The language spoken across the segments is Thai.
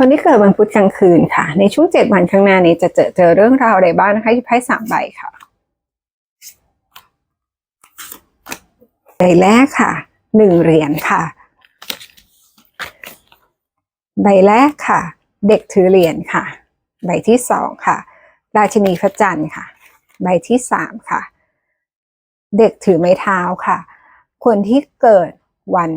คนที่เกิดวันพุธกลางคืนค่ะ ในช่วงเจ็ดวันข้างหน้านี้จะเจอเจอเรื่องราวอะไรบ้างนะคะไพ่สามใบค่ะใบแรกค่ะหนึ่งเหรียญค่ะ ใบแรกค่ะ เด็กถือเหรียญค่ะ ใบที่สองค่ะ ราชินีพระจันทร์ค่ะ ใบที่สามค่ะ เด็กถือไม้เท้าค่ะ คนที่เกิดวัน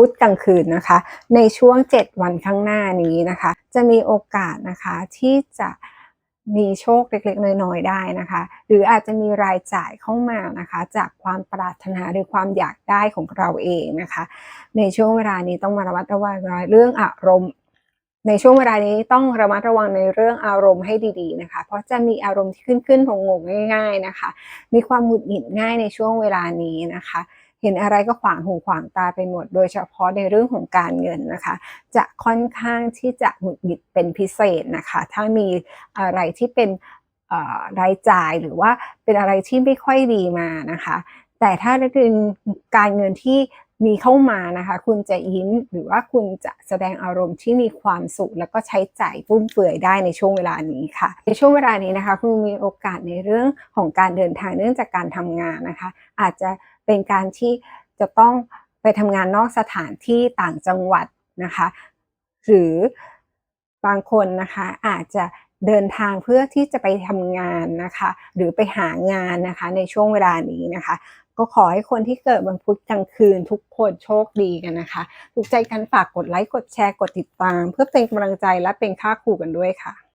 พุธกลางคืนนะคะ ในช่วง 7 วันข้างหน้านี้นะคะ จะมีโอกาสนะคะที่จะมีโชคเล็กๆ น้อยๆได้นะคะ หรืออาจจะมีรายจ่ายเข้ามานะคะ จากความปรารถนาหรือความอยากได้ของเราเองนะคะ ในช่วงเวลานี้ต้องมาระมัดระวังเรื่องอารมณ์ ในช่วงเวลานี้ต้องระมัดระวังในเรื่องอารมณ์ให้ดีๆนะคะ เพราะจะมีอารมณ์ที่ขึ้นขึ้นๆงงง่าย ๆนะคะ มีความหงุดหงิดง่ายในช่วงเวลานี้นะคะ เห็นอะไรก็ขวางหูขวางตาไปหมด โดยเฉพาะในเรื่องของการเงินนะคะ จะค่อนข้างที่จะหงุดหงิดเป็นพิเศษนะคะ ถ้ามีอะไรที่เป็นรายจ่ายหรือว่าเป็นอะไรที่ไม่ค่อยดีมานะคะ แต่ถ้าเป็นการเงินที่มีเข้ามานะคะ คุณจะยิ้มหรือว่าคุณจะแสดงอารมณ์ที่มีความสุข แล้วก็ใช้จ่ายฟุ่มเฟือยได้ในช่วงเวลานี้ค่ะ ในช่วงเวลานี้นะคะ คุณมีโอกาสในเรื่องของการเดินทางเนื่องจากการทำงานนะคะ อาจจะ เป็นการที่จะต้องไปทำงานนอกสถานที่ต่างจังหวัดนะคะ หรือบางคนนะคะอาจจะเดินทางเพื่อที่จะไปทำงานนะคะ หรือไปหางานนะคะในช่วงเวลานี้นะคะ ก็ขอให้คนที่เกิดวันพุธกลางคืนทุกคนโชคดีกันนะคะถูกใจกันฝากกดไลค์กดแชร์กดติดตาม เพื่อเป็นกำลังใจและเป็นค่าครูกันด้วยค่ะ